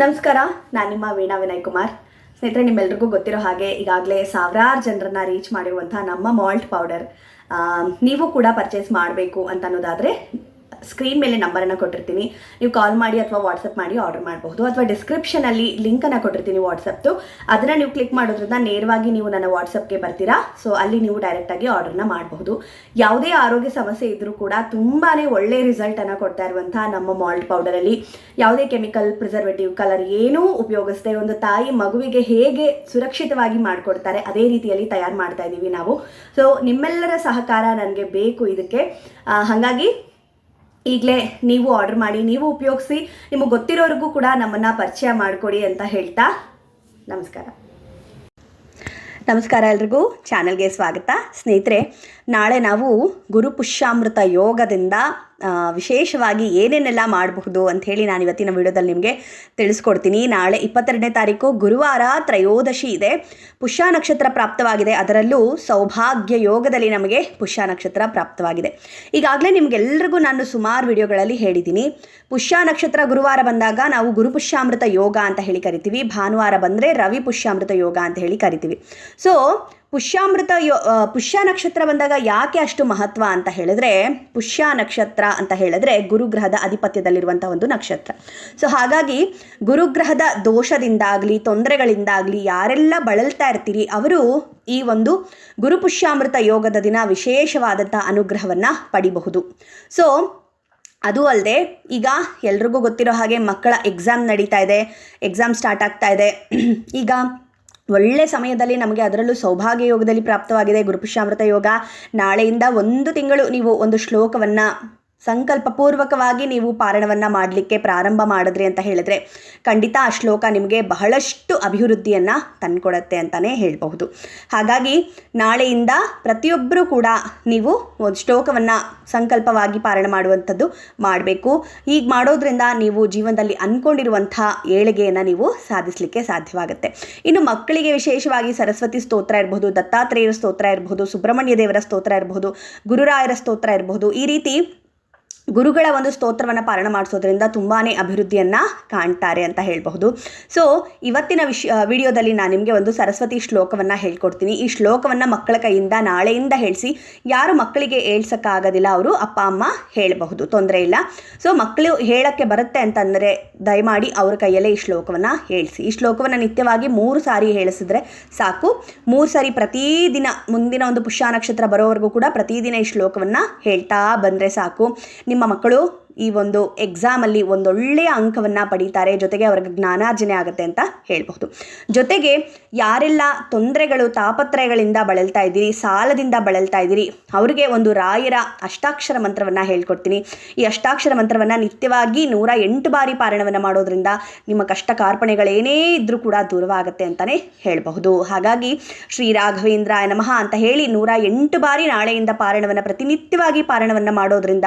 ನಮಸ್ಕಾರ, ನಾನು ನಿಮ್ಮ ವೀಣಾ ವಿನಯ್ ಕುಮಾರ್ ಸ್ನೇಹಿತರೆ, ನಿಮ್ಮೆಲ್ರಿಗೂ ಗೊತ್ತಿರೋ ಹಾಗೆ ಈಗಾಗಲೇ ಸಾವಿರಾರು ಜನರನ್ನ ರೀಚ್ ಮಾಡಿರುವಂಥ ನಮ್ಮ ಮಾಲ್ಟ್ ಪೌಡರ್. ನೀವು ಕೂಡ ಪರ್ಚೇಸ್ ಮಾಡಬೇಕು ಅಂತ ಅನ್ನೋದಾದರೆ ಸ್ಕ್ರೀನ್ ಮೇಲೆ ನಂಬರನ್ನು ಕೊಟ್ಟಿರ್ತೀನಿ. ನೀವು ಕಾಲ್ ಮಾಡಿ ಅಥವಾ ವಾಟ್ಸಪ್ ಮಾಡಿ ಆರ್ಡರ್ ಮಾಡಬಹುದು. ಅಥವಾ ಡಿಸ್ಕ್ರಿಪ್ಷನಲ್ಲಿ ಲಿಂಕನ್ನು ಕೊಟ್ಟಿರ್ತೀನಿ ವಾಟ್ಸಪ್ದು ಅದನ್ನು ನೀವು ಕ್ಲಿಕ್ ಮಾಡೋದ್ರಿಂದ ನೇರವಾಗಿ ನೀವು ನನ್ನ ವಾಟ್ಸಪ್ಗೆ ಬರ್ತೀರಾ? ಸೊ ಅಲ್ಲಿ ನೀವು ಡೈರೆಕ್ಟಾಗಿ ಆರ್ಡರ್ನ ಮಾಡಬಹುದು. ಯಾವುದೇ ಆರೋಗ್ಯ ಸಮಸ್ಯೆ ಇದ್ದರೂ ಕೂಡ ತುಂಬಾ ಒಳ್ಳೆ ರಿಸಲ್ಟನ್ನು ಕೊಡ್ತಾ ಇರುವಂಥ ನಮ್ಮ ಮಾಲ್ಟ್ ಪೌಡರಲ್ಲಿ ಯಾವುದೇ ಕೆಮಿಕಲ್ ಪ್ರಿಸರ್ವೇಟಿವ್ ಕಲರ್ ಏನೂ ಉಪಯೋಗಿಸದೆ ಒಂದು ತಾಯಿ ಮಗುವಿಗೆ ಹೇಗೆ ಸುರಕ್ಷಿತವಾಗಿ ಮಾಡಿಕೊಡ್ತಾರೆ, ಅದೇ ರೀತಿಯಲ್ಲಿ ತಯಾರು ಮಾಡ್ತಾ ಇದ್ದೀವಿ ನಾವು. ಸೊ ನಿಮ್ಮೆಲ್ಲರ ಸಹಕಾರ ನನಗೆ ಬೇಕು ಇದಕ್ಕೆ. ಹಾಗಾಗಿ ಈಗಲೇ ನೀವು ಆರ್ಡರ್ ಮಾಡಿ, ನೀವು ಉಪಯೋಗಿಸಿ, ನಿಮಗೆ ಗೊತ್ತಿರೋರಿಗೂ ಕೂಡ ನಮ್ಮನ್ನು ಪರಿಚಯ ಮಾಡಿಕೊಡಿ ಅಂತ ಹೇಳ್ತಾ ನಮಸ್ಕಾರ. ನಮಸ್ಕಾರ ಎಲ್ರಿಗೂ, ಚಾನಲ್ಗೆ ಸ್ವಾಗತ. ಸ್ನೇಹಿತರೆ, ನಾಳೆ ನಾವು ಗುರು ಪುಷ್ಯಾಮೃತ ಯೋಗದಿಂದ ವಿಶೇಷವಾಗಿ ಏನೇನೆಲ್ಲ ಮಾಡಬಹುದು ಅಂತ ಹೇಳಿ ನಾನು ಇವತ್ತಿನ ವಿಡಿಯೋದಲ್ಲಿ ನಿಮಗೆ ತಿಳಿಸ್ಕೊಡ್ತೀನಿ. ನಾಳೆ ಇಪ್ಪತ್ತೆರಡನೇ ತಾರೀಕು ಗುರುವಾರ ತ್ರಯೋದಶಿ ಇದೆ. ಪುಷ್ಯ ನಕ್ಷತ್ರ ಪ್ರಾಪ್ತವಾಗಿದೆ. ಅದರಲ್ಲೂ ಸೌಭಾಗ್ಯ ಯೋಗದಲ್ಲಿ ನಮಗೆ ಪುಷ್ಯ ನಕ್ಷತ್ರ ಪ್ರಾಪ್ತವಾಗಿದೆ. ಈಗಾಗಲೇ ನಿಮಗೆಲ್ಲರಿಗೂ ನಾನು ಸುಮಾರು ವಿಡಿಯೋಗಳಲ್ಲಿ ಹೇಳಿದ್ದೀನಿ. ಪುಷ್ಯ ನಕ್ಷತ್ರ ಗುರುವಾರ ಬಂದಾಗ ನಾವು ಗುರುಪುಷ್ಯಾಮೃತ ಯೋಗ ಅಂತ ಹೇಳಿ ಕರಿತೀವಿ. ಭಾನುವಾರ ಬಂದರೆ ರವಿ ಪುಷ್ಯಾಮೃತ ಯೋಗ ಅಂತ ಹೇಳಿ ಕರಿತೀವಿ. ಸೊ ಪುಷ್ಯಾಮೃತ ಯೋ ಪುಷ್ಯ ನಕ್ಷತ್ರ ಬಂದಾಗ ಯಾಕೆ ಅಷ್ಟು ಮಹತ್ವ ಅಂತ ಹೇಳಿದ್ರೆ, ಪುಷ್ಯ ನಕ್ಷತ್ರ ಅಂತ ಹೇಳಿದ್ರೆ ಗುರುಗ್ರಹದ ಅಧಿಪತ್ಯದಲ್ಲಿರುವಂಥ ಒಂದು ನಕ್ಷತ್ರ. ಸೊ ಹಾಗಾಗಿ ಗುರುಗ್ರಹದ ದೋಷದಿಂದಾಗಲಿ, ತೊಂದರೆಗಳಿಂದಾಗಲಿ ಯಾರೆಲ್ಲ ಬಳಲ್ತಾ ಇರ್ತೀರಿ, ಅವರು ಈ ಒಂದು ಗುರು ಪುಷ್ಯಾಮೃತ ಯೋಗದ ದಿನ ವಿಶೇಷವಾದಂಥ ಅನುಗ್ರಹವನ್ನು ಪಡಿಬಹುದು. ಸೊ ಅದು ಅಲ್ಲದೆ ಈಗ ಎಲ್ರಿಗೂ ಗೊತ್ತಿರೋ ಹಾಗೆ ಮಕ್ಕಳ ಎಕ್ಸಾಮ್ ನಡೀತಾ ಇದೆ ಎಕ್ಸಾಮ್ ಸ್ಟಾರ್ಟ್ ಆಗ್ತಾ ಇದೆ. ಈಗ ಒಳ್ಳೆ ಸಮಯದಲ್ಲಿ ನಮಗೆ ಅದರಲ್ಲೂ ಸೌಭಾಗ್ಯ ಯೋಗದಲ್ಲಿ ಪ್ರಾಪ್ತವಾಗಿದೆ. ಗುರುಪುಷ್ಯಾಮೃತ ಯೋಗ. ನಾಳೆಯಿಂದ ಒಂದು ತಿಂಗಳು ನೀವು ಒಂದು ಶ್ಲೋಕವನ್ನು ಸಂಕಲ್ಪಪೂರ್ವಕವಾಗಿ ನೀವು ಪಾರಣವನ್ನು ಮಾಡಲಿಕ್ಕೆ ಪ್ರಾರಂಭ ಮಾಡಿದ್ರಿ ಅಂತ ಹೇಳಿದ್ರೆ ಖಂಡಿತ ಆ ಶ್ಲೋಕ ನಿಮಗೆ ಬಹಳಷ್ಟು ಅಭಿವೃದ್ಧಿಯನ್ನು ತಂದುಕೊಡತ್ತೆ ಅಂತಲೇ ಹೇಳಬಹುದು. ಹಾಗಾಗಿ ನಾಳೆಯಿಂದ ಪ್ರತಿಯೊಬ್ಬರೂ ಕೂಡ ನೀವು ಒಂದು ಶ್ಲೋಕವನ್ನು ಸಂಕಲ್ಪವಾಗಿ ಪಾರಣ ಮಾಡುವಂಥದ್ದು ಮಾಡಬೇಕು. ಹೀಗೆ ಮಾಡೋದ್ರಿಂದ ನೀವು ಜೀವನದಲ್ಲಿ ಅಂದ್ಕೊಂಡಿರುವಂಥ ಏಳಿಗೆಯನ್ನು ನೀವು ಸಾಧಿಸಲಿಕ್ಕೆ ಸಾಧ್ಯವಾಗುತ್ತೆ. ಇನ್ನು ಮಕ್ಕಳಿಗೆ ವಿಶೇಷವಾಗಿ ಸರಸ್ವತಿ ಸ್ತೋತ್ರ ಇರಬಹುದು, ದತ್ತಾತ್ರೇಯರ ಸ್ತೋತ್ರ ಇರಬಹುದು, ಸುಬ್ರಹ್ಮಣ್ಯ ದೇವರ ಸ್ತೋತ್ರ ಇರಬಹುದು, ಗುರುರಾಯರ ಸ್ತೋತ್ರ ಇರಬಹುದು, ಈ ರೀತಿ ಗುರುಗಳ ಒಂದು ಸ್ತೋತ್ರವನ್ನು ಪಾರಣ ಮಾಡಿಸೋದ್ರಿಂದ ತುಂಬಾ ಅಭಿವೃದ್ಧಿಯನ್ನು ಕಾಣ್ತಾರೆ ಅಂತ ಹೇಳಬಹುದು. ಸೊ ಇವತ್ತಿನ ವಿಷ ವಿಡಿಯೋದಲ್ಲಿ ನಾನು ನಿಮಗೆ ಒಂದು ಸರಸ್ವತಿ ಶ್ಲೋಕವನ್ನು ಹೇಳ್ಕೊಡ್ತೀನಿ. ಈ ಶ್ಲೋಕವನ್ನು ಮಕ್ಕಳ ಕೈಯಿಂದ, ನಾಳೆಯಿಂದ ಹೇಳಿಸಿ ಯಾರು ಮಕ್ಕಳಿಗೆ ಹೇಳ್ಸೋಕ್ಕಾಗೋದಿಲ್ಲ ಅವರು ಅಪ್ಪ, ಅಮ್ಮ ಹೇಳಬಹುದು. ತೊಂದರೆ ಇಲ್ಲ. ಸೊ ಮಕ್ಕಳು ಹೇಳೋಕ್ಕೆ ಬರುತ್ತೆ ಅಂತಂದರೆ ದಯಮಾಡಿ ಅವ್ರ ಕೈಯಲ್ಲೇ ಈ ಶ್ಲೋಕವನ್ನು ಹೇಳಿಸಿ. ಈ ಶ್ಲೋಕವನ್ನು ನಿತ್ಯವಾಗಿ ಮೂರು ಸಾರಿ ಹೇಳಿಸಿದ್ರೆ ಸಾಕು. ಮೂರು ಸಾರಿ ಪ್ರತಿದಿನ ಮುಂದಿನ ಒಂದು ಪುಷ್ಯ ನಕ್ಷತ್ರ ಬರೋವರೆಗೂ ಕೂಡ ಪ್ರತಿದಿನ ಈ ಶ್ಲೋಕವನ್ನು ಹೇಳ್ತಾ ಬಂದರೆ ಸಾಕು. ನಿಮ್ಮ ಮಕ್ಕಳು ಈ ಒಂದು ಎಕ್ಸಾಮಲ್ಲಿ ಒಂದೊಳ್ಳೆಯ ಅಂಕವನ್ನು ಪಡೀತಾರೆ. ಜೊತೆಗೆ ಅವ್ರಿಗೆ ಜ್ಞಾನಾರ್ಜನೆ ಆಗುತ್ತೆ ಅಂತ ಹೇಳಬಹುದು. ಜೊತೆಗೆ ಯಾರೆಲ್ಲ ತೊಂದರೆಗಳು, ತಾಪತ್ರಯಗಳಿಂದ ಬಳಲ್ತಾ ಇದ್ದೀರಿ, ಸಾಲದಿಂದ ಬಳಲ್ತಾ ಇದ್ದೀರಿ, ಅವರಿಗೆ ಒಂದು ರಾಯರ ಅಷ್ಟಾಕ್ಷರ ಮಂತ್ರವನ್ನು ಹೇಳ್ಕೊಡ್ತೀನಿ. ಈ ಅಷ್ಟಾಕ್ಷರ ಮಂತ್ರವನ್ನು ನಿತ್ಯವಾಗಿ ನೂರ ಎಂಟು ಬಾರಿ ಪಾರಣವನ್ನು ಮಾಡೋದ್ರಿಂದ ನಿಮ್ಮ ಕಷ್ಟ ಕಾರ್ಪಣೆಗಳೇನೇ ಇದ್ದರೂ ಕೂಡ ದೂರವಾಗುತ್ತೆ ಅಂತಲೇ ಹೇಳಬಹುದು. ಹಾಗಾಗಿ ಶ್ರೀ ರಾಘವೇಂದ್ರಾಯ ನಮಃ ಅಂತ ಹೇಳಿ ನೂರ ಎಂಟು ಬಾರಿ ನಾಳೆಯಿಂದ ಪಾರಣವನ್ನು ಪ್ರತಿನಿತ್ಯವಾಗಿ ಪಾರಣವನ್ನು ಮಾಡೋದ್ರಿಂದ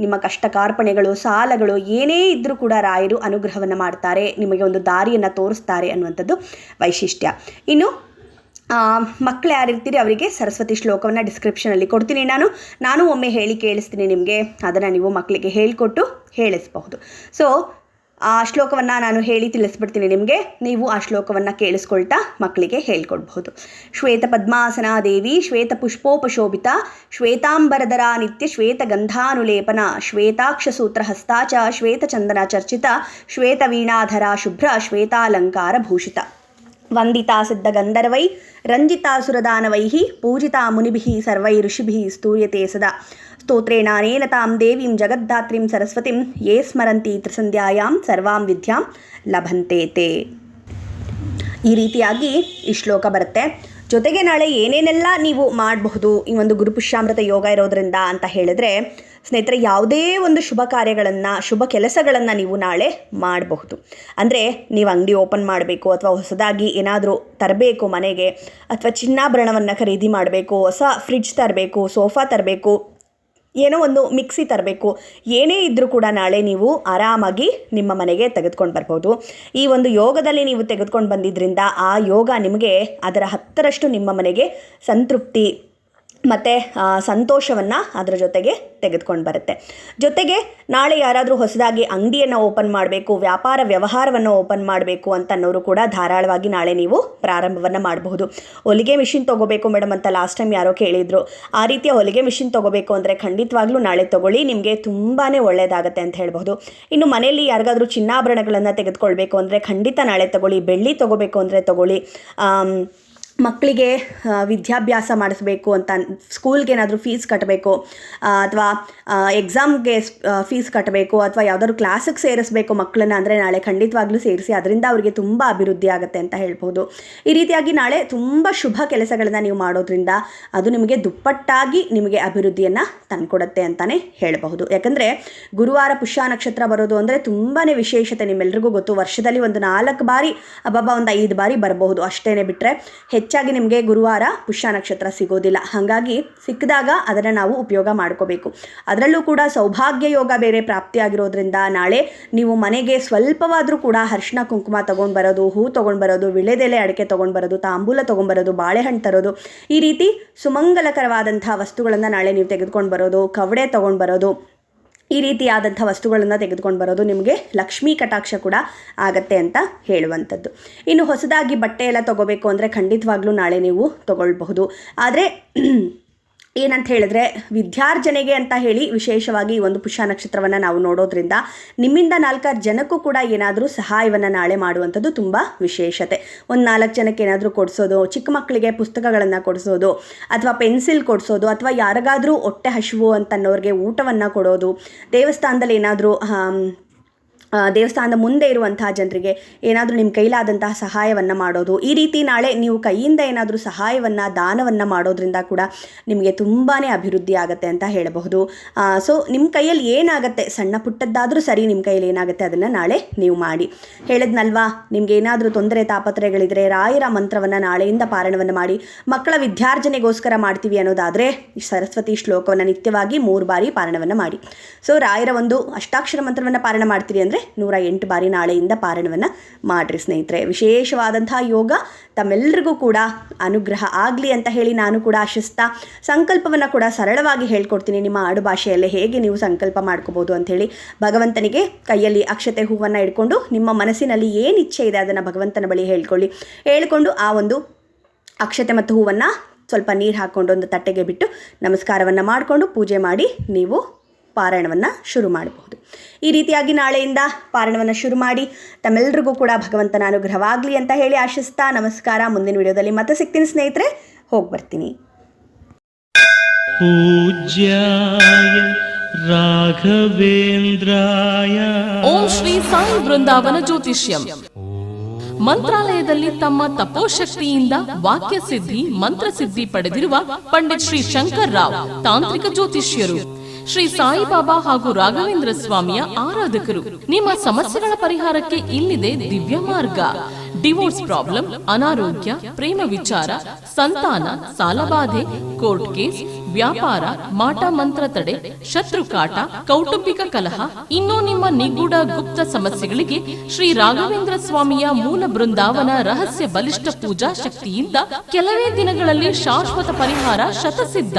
ನಿಮ್ಮ ಕಷ್ಟ ಕಾರ್ಪಣೆಗಳು ಸಾಲಗಳು ಏನೇ ಇದ್ದರೂ ಕೂಡ ರಾಯರು ಅನುಗ್ರಹವನ್ನು ಮಾಡ್ತಾರೆ, ನಿಮಗೆ ಒಂದು ದಾರಿಯನ್ನು ತೋರಿಸ್ತಾರೆ ಅನ್ನುವಂಥದ್ದು ವೈಶಿಷ್ಟ್ಯ. ಇನ್ನು ಮಕ್ಕಳು ಯಾರಿರ್ತೀರಿ ಅವರಿಗೆ ಸರಸ್ವತಿ ಶ್ಲೋಕವನ್ನು ಡಿಸ್ಕ್ರಿಪ್ಷನಲ್ಲಿ ಕೊಡ್ತೀನಿ. ನಾನು ನಾನು ಒಮ್ಮೆ ಹೇಳಿ ಕೇಳಿಸ್ತೀನಿ ನಿಮಗೆ. ಅದನ್ನು ನೀವು ಮಕ್ಕಳಿಗೆ ಹೇಳಿಕೊಟ್ಟು ಹೇಳಿಸಬಹುದು. ಸೊ ಆ ಶ್ಲೋಕವನ್ನು ನಾನು ಹೇಳಿ ತಿಳಿಸ್ಬಿಡ್ತೀನಿ ನಿಮಗೆ. ನೀವು ಆ ಶ್ಲೋಕವನ್ನು ಕೇಳಿಸ್ಕೊಳ್ತಾ ಮಕ್ಕಳಿಗೆ ಹೇಳ್ಕೊಡ್ಬಹುದು. ಶ್ವೇತ ಪದ್ಮಾಸನ ದೇವಿ, ಶ್ವೇತ ಪುಷ್ಪೋಪಶೋಭಿತ, ಶ್ವೇತಾಂಬರದರ ನಿತ್ಯ ಶ್ವೇತ ಗಂಧಾನುಲೇಪನ, ಶ್ವೇತಾಕ್ಷ ಸೂತ್ರ ಹಸ್ತಾಚ, ಶ್ವೇತ ಚಂದನ ಚರ್ಚಿತ, ಶ್ವೇತ ವೀಣಾಧರ ಶುಭ್ರ, ಶ್ವೇತಾಲಂಕಾರ ಭೂಷಿತ. ವಂದಿತಾ ಸಿದ್ಧಗಂಧರ್ವೈ ರಂಜಿತಾ ಸುರದಾನವೈ ಪೂಜಿತಾ ಮುನಿಭಿ ಸರ್ವೈ ಋಷಿಭಿ ಸ್ತೂಯತೆ ಸದಾ. ಸ್ತೋತ್ರೇಣಾನೇನ ತಾಂ ದೇವೀಂ ಜಗದ್ಧಾತ್ರಿಂ ಸರಸ್ವತಿಂ ಯೇ ಸ್ಮರಂತಿ ತ್ರಿಸಂಧ್ಯಾಯಾಂ ಸರ್ವಾಂ ವಿದ್ಯಾಂ ಲಭಂತೆ ತೇ ಈ ರೀತಿಯಾಗಿ ಈ ಶ್ಲೋಕ ಬರುತ್ತೆ. ಜೊತೆಗೆ ನಾಳೆ ಏನೇನೆಲ್ಲ ನೀವು ಮಾಡಬಹುದು ಈ ಒಂದು ಗುರುಪುಷ್ಯಾಮೃತ ಯೋಗ ಇರೋದ್ರಿಂದ ಅಂತ ಹೇಳಿದ್ರೆ, ಸ್ನೇಹಿತರೆ, ಯಾವುದೇ ಒಂದು ಶುಭ ಕಾರ್ಯಗಳನ್ನು, ಶುಭ ಕೆಲಸಗಳನ್ನು ನೀವು ನಾಳೆ ಮಾಡಬಹುದು. ಅಂದರೆ, ನೀವು ಅಂಗಡಿ ಓಪನ್ ಮಾಡಬೇಕು ಅಥವಾ ಹೊಸದಾಗಿ ಏನಾದರೂ ತರಬೇಕು ಮನೆಗೆ, ಅಥವಾ ಚಿನ್ನಾಭರಣವನ್ನು ಖರೀದಿ ಮಾಡಬೇಕು, ಹೊಸ ಫ್ರಿಡ್ಜ್ ತರಬೇಕು ಸೋಫಾ ತರಬೇಕು ಏನೋ ಒಂದು ಮಿಕ್ಸಿ ತರಬೇಕು. ಏನೇ ಇದ್ದರೂ ಕೂಡ ನಾಳೆ ನೀವು ಆರಾಮಾಗಿ ನಿಮ್ಮ ಮನೆಗೆ ತೆಗೆದುಕೊಂಡು ಬರ್ಬೋದು. ಈ ಒಂದು ಯೋಗದಲ್ಲಿ ನೀವು ತೆಗೆದುಕೊಂಡು ಬಂದಿದ್ದರಿಂದ ಆ ಯೋಗ ನಿಮಗೆ ಅದರ ಹತ್ತರಷ್ಟು ನಿಮ್ಮ ಮನೆಗೆ ಸಂತೃಪ್ತಿ ಮತ್ತು ಸಂತೋಷವನ್ನು ಅದರ ಜೊತೆಗೆ ತೆಗೆದುಕೊಂಡು ಬರುತ್ತೆ. ಜೊತೆಗೆ ನಾಳೆ ಯಾರಾದರೂ ಹೊಸದಾಗಿ ಅಂಗಡಿಯನ್ನು ಓಪನ್ ಮಾಡಬೇಕು, ವ್ಯಾಪಾರ ವ್ಯವಹಾರವನ್ನು ಓಪನ್ ಮಾಡಬೇಕು ಅಂತ ಅನ್ನೋರು ಕೂಡ ಧಾರಾಳವಾಗಿ ನಾಳೆ ನೀವು ಪ್ರಾರಂಭವನ್ನು ಮಾಡಬಹುದು. ಹೊಲಿಗೆ ಮಿಷಿನ್ ತೊಗೋಬೇಕು ಮೇಡಮ್ ಅಂತ ಲಾಸ್ಟ್ ಟೈಮ್ ಯಾರೋ ಕೇಳಿದರು. ಆ ರೀತಿಯ ಹೊಲಿಗೆ ಮಿಷಿನ್ ತೊಗೋಬೇಕು ಅಂದರೆ ಖಂಡಿತವಾಗ್ಲೂ ನಾಳೆ ತೊಗೊಳ್ಳಿ, ನಿಮಗೆ ತುಂಬಾ ಒಳ್ಳೆಯದಾಗತ್ತೆ ಅಂತ ಹೇಳ್ಬೋದು ಇನ್ನು ಮನೆಯಲ್ಲಿ ಯಾರಿಗಾದರೂ ಚಿನ್ನಾಭರಣಗಳನ್ನು ತೆಗೆದುಕೊಳ್ಬೇಕು ಅಂದರೆ ಖಂಡಿತ ನಾಳೆ ತಗೊಳ್ಳಿ, ಬೆಳ್ಳಿ ತೊಗೋಬೇಕು ಅಂದರೆ ತಗೊಳ್ಳಿ. ಮಕ್ಕಳಿಗೆ ವಿದ್ಯಾಭ್ಯಾಸ ಮಾಡಿಸ್ಬೇಕು ಅಂತ ಸ್ಕೂಲ್ಗೆ ಏನಾದರೂ ಫೀಸ್ ಕಟ್ಟಬೇಕು ಅಥವಾ ಎಕ್ಸಾಮ್ಗೆ ಫೀಸ್ ಕಟ್ಟಬೇಕು ಅಥವಾ ಯಾವ್ದಾದ್ರು ಕ್ಲಾಸಿಗೆ ಸೇರಿಸ್ಬೇಕು ಮಕ್ಕಳನ್ನ ಅಂದರೆ ನಾಳೆ ಖಂಡಿತವಾಗ್ಲೂ ಸೇರಿಸಿ, ಅದರಿಂದ ಅವರಿಗೆ ತುಂಬ ಅಭಿವೃದ್ಧಿ ಆಗುತ್ತೆ ಅಂತ ಹೇಳ್ಬೋದು. ಈ ರೀತಿಯಾಗಿ ನಾಳೆ ತುಂಬ ಶುಭ ಕೆಲಸಗಳನ್ನು ನೀವು ಮಾಡೋದ್ರಿಂದ ಅದು ನಿಮಗೆ ದುಪ್ಪಟ್ಟಾಗಿ ನಿಮಗೆ ಅಭಿವೃದ್ಧಿಯನ್ನು ತಂದುಕೊಡುತ್ತೆ ಅಂತಲೇ ಹೇಳಬಹುದು. ಯಾಕಂದರೆ ಗುರುವಾರ ಪುಷ್ಯ ನಕ್ಷತ್ರ ಬರೋದು ಅಂದರೆ ತುಂಬಾ ವಿಶೇಷತೆ ನಿಮ್ಮೆಲ್ಲರಿಗೂ ಗೊತ್ತು. ವರ್ಷದಲ್ಲಿ ಒಂದು ನಾಲ್ಕು ಬಾರಿ, ಅಬ್ಬಬ್ಬ, ಒಂದು ಐದು ಬಾರಿ ಬರಬಹುದು. ಅಷ್ಟೇ ಬಿಟ್ಟರೆ ಹೆಚ್ಚಾಗಿ ನಿಮಗೆ ಗುರುವಾರ ಪುಷ್ಯ ನಕ್ಷತ್ರ ಸಿಗೋದಿಲ್ಲ. ಹಾಗಾಗಿ ಸಿಕ್ಕಿದಾಗ ಅದನ್ನು ನಾವು ಉಪಯೋಗ ಮಾಡ್ಕೋಬೇಕು. ಅದರಲ್ಲೂ ಕೂಡ ಸೌಭಾಗ್ಯ ಯೋಗ ಬೇರೆ ಪ್ರಾಪ್ತಿಯಾಗಿರೋದ್ರಿಂದ ನಾಳೆ ನೀವು ಮನೆಗೆ ಸ್ವಲ್ಪವಾದರೂ ಕೂಡ ಹರ್ಷಣ ಕುಂಕುಮ ತೊಗೊಂಡು ಬರೋದು, ಹೂ ತೊಗೊಂಡು ಬರೋದು ವಿಳೆದೆಲೆ ಅಡಿಕೆ ತೊಗೊಂಡು ಬರೋದು, ತಾಂಬೂಲ ತೊಗೊಂಡ್ಬರೋದು ಬಾಳೆಹಣ್ಣು ತರೋದು, ಈ ರೀತಿ ಸುಮಂಗಲಕರವಾದಂಥ ವಸ್ತುಗಳನ್ನು ನಾಳೆ ನೀವು ತೆಗೆದುಕೊಂಡು ಬರೋದು, ಕವಡೆ ತೊಗೊಂಡು ಬರೋದು ಈ ರೀತಿಯಾದಂಥ ವಸ್ತುಗಳನ್ನು ತೆಗೆದುಕೊಂಡು ಬರೋದು ನಿಮಗೆ ಲಕ್ಷ್ಮೀ ಕಟಾಕ್ಷ ಕೂಡ ಆಗತ್ತೆ ಅಂತ ಹೇಳುವಂಥದ್ದು. ಇನ್ನು ಹೊಸದಾಗಿ ಬಟ್ಟೆ ಎಲ್ಲ ತೊಗೋಬೇಕು ಅಂದರೆ ಖಂಡಿತವಾಗ್ಲೂ ನಾಳೆ ನೀವು ತೊಗೊಳ್ಬಹುದು. ಆದರೆ ಏನಂತ ಹೇಳಿದ್ರೆ ವಿದ್ಯಾರ್ಜನೆಗೆ ಅಂತ ಹೇಳಿ ವಿಶೇಷವಾಗಿ ಈ ಒಂದು ಪುಷ್ಯ ನಕ್ಷತ್ರವನ್ನು ನಾವು ನೋಡೋದ್ರಿಂದ ನಿಮ್ಮಿಂದ ನಾಲ್ಕಾರು ಜನಕ್ಕೂ ಕೂಡ ಏನಾದರೂ ಸಹಾಯವನ್ನು ನಾಳೆ ಮಾಡುವಂಥದ್ದು ತುಂಬ ವಿಶೇಷತೆ. ಒಂದು ನಾಲ್ಕು ಜನಕ್ಕೆ ಏನಾದರೂ ಕೊಡಿಸೋದು, ಚಿಕ್ಕ ಮಕ್ಕಳಿಗೆ ಪುಸ್ತಕಗಳನ್ನು ಕೊಡಿಸೋದು, ಅಥವಾ ಪೆನ್ಸಿಲ್ ಕೊಡಿಸೋದು, ಅಥವಾ ಯಾರಿಗಾದರೂ ಹೊಟ್ಟೆ ಹಸಿವು ಅಂತನ್ನೋರಿಗೆ ಊಟವನ್ನು ಕೊಡೋದು, ದೇವಸ್ಥಾನದಲ್ಲಿ ಏನಾದರೂ ದೇವಸ್ಥಾನದ ಮುಂದೆ ಇರುವಂತಹ ಜನರಿಗೆ ಏನಾದರೂ ನಿಮ್ಮ ಕೈಲಾದಂತಹ ಸಹಾಯವನ್ನು ಮಾಡೋದು. ಈ ರೀತಿ ನಾಳೆ ನೀವು ಕೈಯಿಂದ ಏನಾದರೂ ಸಹಾಯವನ್ನು, ದಾನವನ್ನು ಮಾಡೋದ್ರಿಂದ ಕೂಡ ನಿಮಗೆ ತುಂಬಾ ಅಭಿವೃದ್ಧಿ ಆಗುತ್ತೆ ಅಂತ ಹೇಳಬಹುದು. ಸೊ ನಿಮ್ಮ ಕೈಯಲ್ಲಿ ಏನಾಗುತ್ತೆ, ಸಣ್ಣ ಪುಟ್ಟದ್ದಾದರೂ ಸರಿ ನಿಮ್ಮ ಕೈಯಲ್ಲಿ ಏನಾಗುತ್ತೆ ಅದನ್ನು ನಾಳೆ ನೀವು ಮಾಡಿ. ಹೇಳಿದ್ನಲ್ವಾ, ನಿಮಗೆ ಏನಾದರೂ ತೊಂದರೆ ತಾಪತ್ರೆಗಳಿದ್ರೆ ರಾಯರ ಮಂತ್ರವನ್ನು ನಾಳೆಯಿಂದ ಪಾರಣವನ್ನು ಮಾಡಿ, ಮಕ್ಕಳ ವಿದ್ಯಾರ್ಜನೆಗೋಸ್ಕರ ಮಾಡ್ತೀವಿ ಅನ್ನೋದಾದರೆ ಸರಸ್ವತಿ ಶ್ಲೋಕವನ್ನು ನಿತ್ಯವಾಗಿ ಮೂರು ಬಾರಿ ಪಾರಣವನ್ನು ಮಾಡಿ. ಸೊ ರಾಯರ ಒಂದು ಅಷ್ಟಾಕ್ಷರ ಮಂತ್ರವನ್ನು ಪಾರಣ ಮಾಡ್ತೀರಿ ಅಂದರೆ ನೂರ ಎಂಟು ಬಾರಿ ನಾಳೆಯಿಂದ ಪಾರಣವನ್ನು ಮಾಡಿರಿ ಸ್ನೇಹಿತರೆ. ವಿಶೇಷವಾದಂಥ ಯೋಗ ತಮ್ಮೆಲ್ಲರಿಗೂ ಕೂಡ ಅನುಗ್ರಹ ಆಗಲಿ ಅಂತ ಹೇಳಿ ನಾನು ಕೂಡ ಆಶಿಸ್ತಾ ಸಂಕಲ್ಪವನ್ನು ಕೂಡ ಸರಳವಾಗಿ ಹೇಳ್ಕೊಡ್ತೀನಿ. ನಿಮ್ಮ ಆಡು ಭಾಷೆಯಲ್ಲೇ ಹೇಗೆ ನೀವು ಸಂಕಲ್ಪ ಮಾಡ್ಕೋಬೋದು ಅಂಥೇಳಿ ಭಗವಂತನಿಗೆ ಕೈಯಲ್ಲಿ ಅಕ್ಷತೆ ಹೂವನ್ನು ಇಟ್ಕೊಂಡು ನಿಮ್ಮ ಮನಸ್ಸಿನಲ್ಲಿ ಏನು ಇಚ್ಛೆ ಇದೆ ಅದನ್ನು ಭಗವಂತನ ಬಳಿ ಹೇಳ್ಕೊಳ್ಳಿ. ಹೇಳ್ಕೊಂಡು ಆ ಒಂದು ಅಕ್ಷತೆ ಮತ್ತು ಹೂವನ್ನು ಸ್ವಲ್ಪ ನೀರು ಹಾಕ್ಕೊಂಡು ಒಂದು ತಟ್ಟೆಗೆ ಬಿಟ್ಟು ನಮಸ್ಕಾರವನ್ನು ಮಾಡಿಕೊಂಡು ಪೂಜೆ ಮಾಡಿ ನೀವು ಪಾರಾಯಣವನ್ನು ಶುರು ಮಾಡಬಹುದು. ಈ ರೀತಿಯಾಗಿ ನಾಳೆಯಿಂದ ಪಾರಾಯಣವನ್ನು ಶುರು ಮಾಡಿ ತಮ್ಮೆಲ್ಲರಿಗೂ ಕೂಡ ಭಗವಂತನ ಅನುಗ್ರಹವಾಗಲಿ ಅಂತ ಹೇಳಿ ಆಶಿಸ್ತಾ ನಮಸ್ಕಾರ. ಮುಂದಿನ ವಿಡಿಯೋದಲ್ಲಿ ಮತ್ತೆ ಸಿಗ್ತೀನಿ ಸ್ನೇಹಿತರೆ. ಹೋಗಿ ಬರ್ತೀನಿ. ಪೂಜ್ಯಾಯ ರಾಘವೇಂದ್ರಾಯ. ಓಂ ಶ್ರೀ ಸಾಯಿ ವೃಂದಾವನ ಜ್ಯೋತಿಷ್ಯಂ. ಮಂತ್ರಾಲಯದಲ್ಲಿ ತಮ್ಮ ತಪೋಶಕ್ತಿಯಿಂದ ವಾಕ್ಯ ಸಿದ್ಧಿ ಮಂತ್ರ ಸಿದ್ಧಿ ಪಡೆದಿರುವ ಪಂಡಿತ್ ಶ್ರೀ ಶಂಕರ್ ರಾವ್ ತಾಂತ್ರಿಕ ಜ್ಯೋತಿಷ್ಯರು. ಶ್ರೀ ಸಾಯಿಬಾಬಾ ಹಾಗೂ ರಾಘವೇಂದ್ರ ಸ್ವಾಮಿಯ ಆರಾಧಕರು. ನಿಮ್ಮ ಸಮಸ್ಯೆಗಳ ಪರಿಹಾರಕ್ಕೆ ಇಲ್ಲಿದೆ ದಿವ್ಯ ಮಾರ್ಗ. ಡಿವೋರ್ಸ್ ಪ್ರಾಬ್ಲಮ್ ಅನಾರೋಗ್ಯ, ಪ್ರೇಮ ವಿಚಾರ, ಸಂತಾನ ಸಾಲಬಾಧೆ ಕೋರ್ಟ್ ಕೇಸ್, ವ್ಯಾಪಾರ, ಮಾಟ ಮಂತ್ರ ತಡೆ, ಶತ್ರು ಕಾಟ, ಕೌಟುಂಬಿಕ ಕಲಹ, ಇನ್ನೂ ನಿಮ್ಮ ನಿಗೂಢ ಗುಪ್ತ ಸಮಸ್ಯೆಗಳಿಗೆ ಶ್ರೀ ರಾಘವೇಂದ್ರ ಸ್ವಾಮಿಯ ಮೂಲ ಬೃಂದಾವನ ರಹಸ್ಯ ಬಲಿಷ್ಠ ಪೂಜಾ ಶಕ್ತಿಯಿಂದ ಕೆಲವೇ ದಿನಗಳಲ್ಲಿ ಶಾಶ್ವತ ಪರಿಹಾರ ಶತಸಿದ್ಧ.